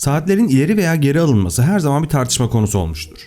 Saatlerin ileri veya geri alınması her zaman bir tartışma konusu olmuştur.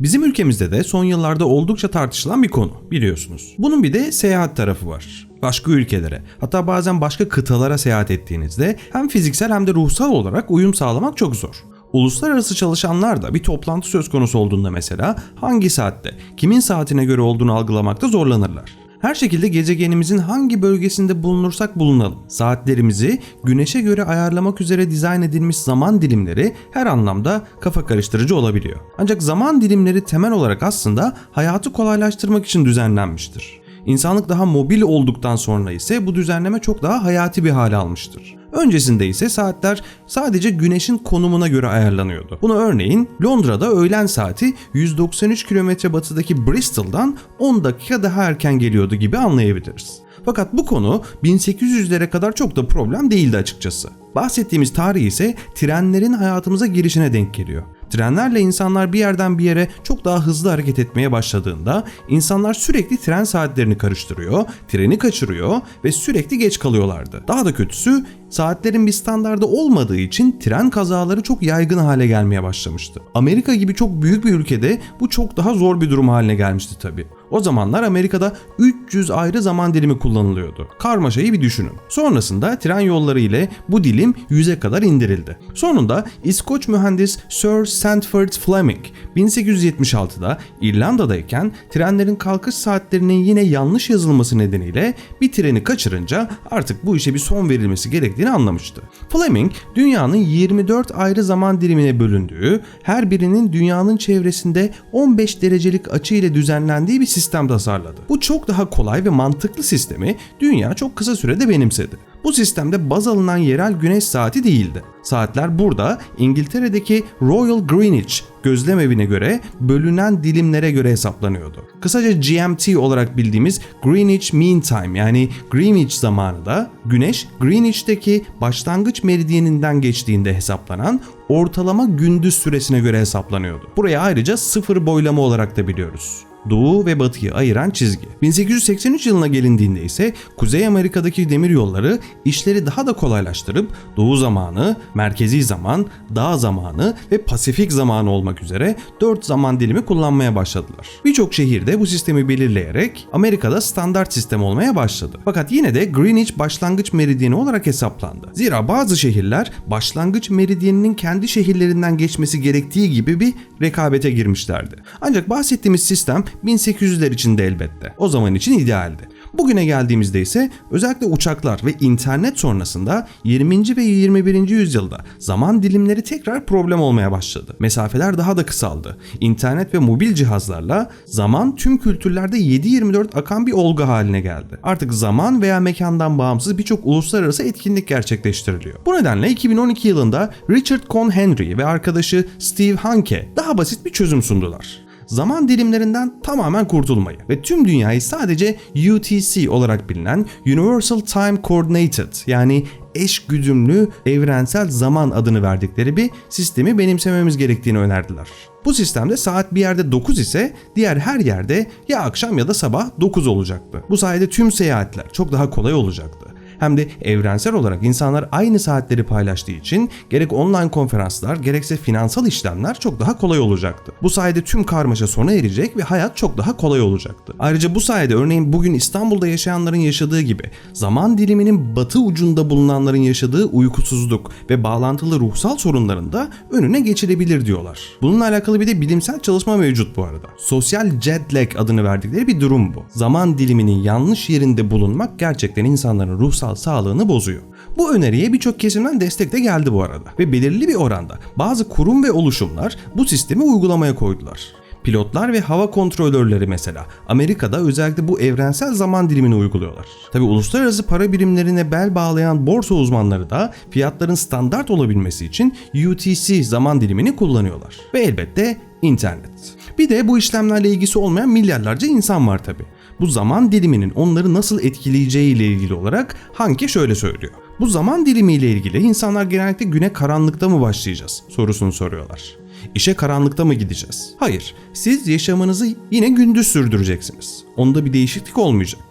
Bizim ülkemizde de son yıllarda oldukça tartışılan bir konu biliyorsunuz. Bunun bir de seyahat tarafı var. Başka ülkelere hatta bazen başka kıtalara seyahat ettiğinizde hem fiziksel hem de ruhsal olarak uyum sağlamak çok zor. Uluslararası çalışanlar da bir toplantı söz konusu olduğunda mesela hangi saatte, kimin saatine göre olduğunu algılamakta zorlanırlar. Her şekilde gezegenimizin hangi bölgesinde bulunursak bulunalım. Saatlerimizi güneşe göre ayarlamak üzere dizayn edilmiş zaman dilimleri her anlamda kafa karıştırıcı olabiliyor. Ancak zaman dilimleri temel olarak aslında hayatı kolaylaştırmak için düzenlenmiştir. İnsanlık daha mobil olduktan sonra ise bu düzenleme çok daha hayati bir hale almıştır. Öncesinde ise saatler sadece güneşin konumuna göre ayarlanıyordu. Bunu örneğin Londra'da öğlen saati 193 km batıdaki Bristol'dan 10 dakika daha erken geliyordu gibi anlayabiliriz. Fakat bu konu 1800'lere kadar çok da problem değildi açıkçası. Bahsettiğimiz tarih ise trenlerin hayatımıza girişine denk geliyor. Trenlerle insanlar bir yerden bir yere çok daha hızlı hareket etmeye başladığında insanlar sürekli tren saatlerini karıştırıyor, treni kaçırıyor ve sürekli geç kalıyorlardı. Daha da kötüsü saatlerin bir standardı olmadığı için tren kazaları çok yaygın hale gelmeye başlamıştı. Amerika gibi çok büyük bir ülkede bu çok daha zor bir durum haline gelmişti tabi. O zamanlar Amerika'da 300 ayrı zaman dilimi kullanılıyordu. Karmaşayı bir düşünün. Sonrasında tren yolları ile bu dilim 100'e kadar indirildi. Sonunda İskoç mühendis Sir Sandford Fleming 1876'da İrlanda'dayken trenlerin kalkış saatlerinin yine yanlış yazılması nedeniyle bir treni kaçırınca artık bu işe bir son verilmesi gerektiğini anlamıştı. Fleming dünyanın 24 ayrı zaman dilimine bölündüğü, her birinin dünyanın çevresinde 15 derecelik açı ile düzenlendiği bir sistem tasarladı. Bu çok daha kolay ve mantıklı sistemi dünya çok kısa sürede benimsedi. Bu sistemde baz alınan yerel güneş saati değildi. Saatler burada İngiltere'deki Royal Greenwich gözlem evine göre bölünen dilimlere göre hesaplanıyordu. Kısaca GMT olarak bildiğimiz Greenwich Mean Time yani Greenwich zamanı da güneş Greenwich'teki başlangıç meridyeninden geçtiğinde hesaplanan ortalama gündüz süresine göre hesaplanıyordu. Buraya ayrıca sıfır boylama olarak da biliyoruz. Doğu ve Batı'yı ayıran çizgi. 1883 yılına gelindiğinde ise Kuzey Amerika'daki demir yolları işleri daha da kolaylaştırıp Doğu zamanı, merkezi zaman, dağ zamanı ve Pasifik zamanı olmak üzere 4 zaman dilimi kullanmaya başladılar. Birçok şehirde bu sistemi belirleyerek Amerika'da standart sistem olmaya başladı. Fakat yine de Greenwich başlangıç meridyeni olarak hesaplandı. Zira bazı şehirler başlangıç meridyeninin kendi şehirlerinden geçmesi gerektiği gibi bir rekabete girmişlerdi. Ancak bahsettiğimiz sistem 1800'ler içinde elbette. O zaman için idealdi. Bugüne geldiğimizde ise özellikle uçaklar ve internet sonrasında 20. ve 21. yüzyılda zaman dilimleri tekrar problem olmaya başladı. Mesafeler daha da kısaldı. İnternet ve mobil cihazlarla zaman tüm kültürlerde 7-24 akan bir olgu haline geldi. Artık zaman veya mekandan bağımsız birçok uluslararası etkinlik gerçekleştiriliyor. Bu nedenle 2012 yılında Richard Cohn Henry ve arkadaşı Steve Hanke daha basit bir çözüm sundular zaman dilimlerinden tamamen kurtulmayı ve tüm dünyayı sadece UTC olarak bilinen Universal Time Coordinated yani eş güdümlü evrensel zaman adını verdikleri bir sistemi benimsememiz gerektiğini önerdiler. Bu sistemde saat bir yerde 9 ise diğer her yerde ya akşam ya da sabah 9 olacaktı. Bu sayede tüm seyahatler çok daha kolay olacaktı hem de evrensel olarak insanlar aynı saatleri paylaştığı için gerek online konferanslar gerekse finansal işlemler çok daha kolay olacaktı. Bu sayede tüm karmaşa sona erecek ve hayat çok daha kolay olacaktı. Ayrıca bu sayede örneğin bugün İstanbul'da yaşayanların yaşadığı gibi zaman diliminin batı ucunda bulunanların yaşadığı uykusuzluk ve bağlantılı ruhsal sorunların da önüne geçilebilir diyorlar. Bununla alakalı bir de bilimsel çalışma mevcut bu arada. Sosyal jet lag adını verdikleri bir durum bu. Zaman diliminin yanlış yerinde bulunmak gerçekten insanların ruhsal ruhsal sağlığını bozuyor. Bu öneriye birçok kesimden destek de geldi bu arada ve belirli bir oranda bazı kurum ve oluşumlar bu sistemi uygulamaya koydular. Pilotlar ve hava kontrolörleri mesela Amerika'da özellikle bu evrensel zaman dilimini uyguluyorlar. Tabi uluslararası para birimlerine bel bağlayan borsa uzmanları da fiyatların standart olabilmesi için UTC zaman dilimini kullanıyorlar. Ve elbette internet. Bir de bu işlemlerle ilgisi olmayan milyarlarca insan var tabi. Bu zaman diliminin onları nasıl etkileyeceği ile ilgili olarak Hanke şöyle söylüyor. Bu zaman dilimi ile ilgili insanlar genellikle güne karanlıkta mı başlayacağız sorusunu soruyorlar. İşe karanlıkta mı gideceğiz? Hayır, siz yaşamınızı yine gündüz sürdüreceksiniz. Onda bir değişiklik olmayacak.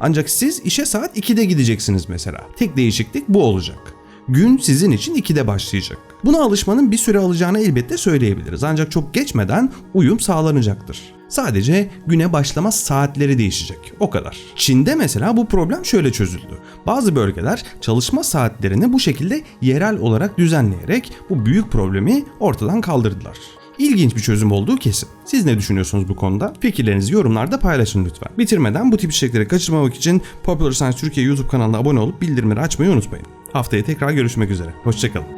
Ancak siz işe saat 2'de gideceksiniz mesela. Tek değişiklik bu olacak. Gün sizin için 2'de başlayacak. Buna alışmanın bir süre alacağını elbette söyleyebiliriz ancak çok geçmeden uyum sağlanacaktır. Sadece güne başlama saatleri değişecek. O kadar. Çin'de mesela bu problem şöyle çözüldü. Bazı bölgeler çalışma saatlerini bu şekilde yerel olarak düzenleyerek bu büyük problemi ortadan kaldırdılar. İlginç bir çözüm olduğu kesin. Siz ne düşünüyorsunuz bu konuda? Fikirlerinizi yorumlarda paylaşın lütfen. Bitirmeden bu tip içerikleri kaçırmamak için Popular Science Türkiye YouTube kanalına abone olup bildirimleri açmayı unutmayın. Haftaya tekrar görüşmek üzere. Hoşçakalın.